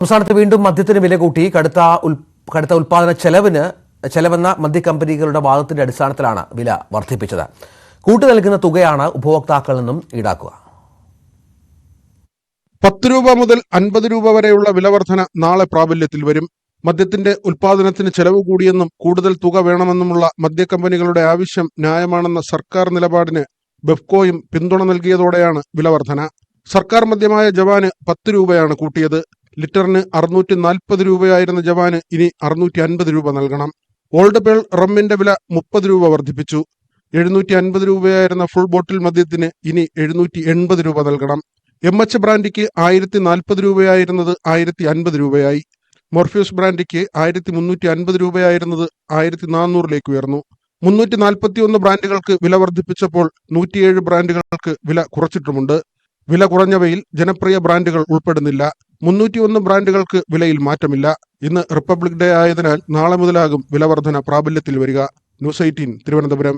സംസ്ഥാനത്ത് വീണ്ടും മദ്യത്തിന് വില കൂട്ടി. കടുത്ത കടുത്ത ഉൽപാദന ചെലവിന് ചെലവെന്ന മദ്യക്കമ്പനികളുടെ വാദത്തിന്റെ അടിസ്ഥാനത്തിലാണ് വില വർദ്ധിപ്പിച്ചത്. കൂട്ടു നൽകുന്ന തുകയാണ് ഉപഭോക്താക്കളിൽ നിന്നും ഈടാക്കുക. പത്ത് രൂപ മുതൽ അൻപത് രൂപ വരെയുള്ള വിലവർധന നാളെ പ്രാബല്യത്തിൽ വരും. മദ്യത്തിന്റെ ഉൽപാദനത്തിന് ചെലവ് കൂടിയെന്നും കൂടുതൽ തുക വേണമെന്നുമുള്ള മദ്യക്കമ്പനികളുടെ ആവശ്യം ന്യായമാണെന്ന സർക്കാർ നിലപാടിന് ബെഫ്കോയും പിന്തുണ നൽകിയതോടെയാണ് വിലവർധന സർക്കാർ മദ്യമായ ജവാന് പത്ത് രൂപയാണ് കൂട്ടിയത്. ലിറ്ററിന് അറുന്നൂറ്റി നാൽപ്പത് രൂപയായിരുന്ന ജവാന് ഇനി അറുന്നൂറ്റി അൻപത് രൂപ നൽകണം. ഓൾഡ് പേൾ റമ്മിന്റെ വില മുപ്പത് രൂപ വർദ്ധിപ്പിച്ചു. എഴുന്നൂറ്റി അൻപത് രൂപയായിരുന്ന ഫുൾ ബോട്ടിൽ മദ്യത്തിന് ഇനി എഴുന്നൂറ്റി എൺപത് രൂപ നൽകണം. എം എച്ച് ബ്രാൻഡിക്ക് ആയിരത്തി നാൽപ്പത് രൂപയായിരുന്നത് ആയിരത്തി അൻപത് രൂപയായി. മോർഫ്യൂസ് ബ്രാൻഡിക്ക് ആയിരത്തി മുന്നൂറ്റി അൻപത് രൂപയായിരുന്നത് ആയിരത്തി നാനൂറിലേക്ക് ഉയർന്നു. മുന്നൂറ്റി നാൽപ്പത്തി ഒന്ന് ബ്രാൻഡുകൾക്ക് വില വർദ്ധിപ്പിച്ചപ്പോൾ നൂറ്റിയേഴ് ബ്രാൻഡുകൾക്ക് വില കുറച്ചിട്ടുമുണ്ട്. വില കുറഞ്ഞവയിൽ ജനപ്രിയ ബ്രാൻഡുകൾ ഉൾപ്പെടുന്നില്ല. മുന്നൂറ്റി ഒന്ന് ബ്രാൻഡുകൾക്ക് വിലയിൽ മാറ്റമില്ല. ഇന്ന് റിപ്പബ്ലിക് ഡേ ആയതിനാൽ നാളെ മുതലാകും വിലവർധന പ്രാബല്യത്തിൽ വരിക. News eighteen Thiruvananthapuram.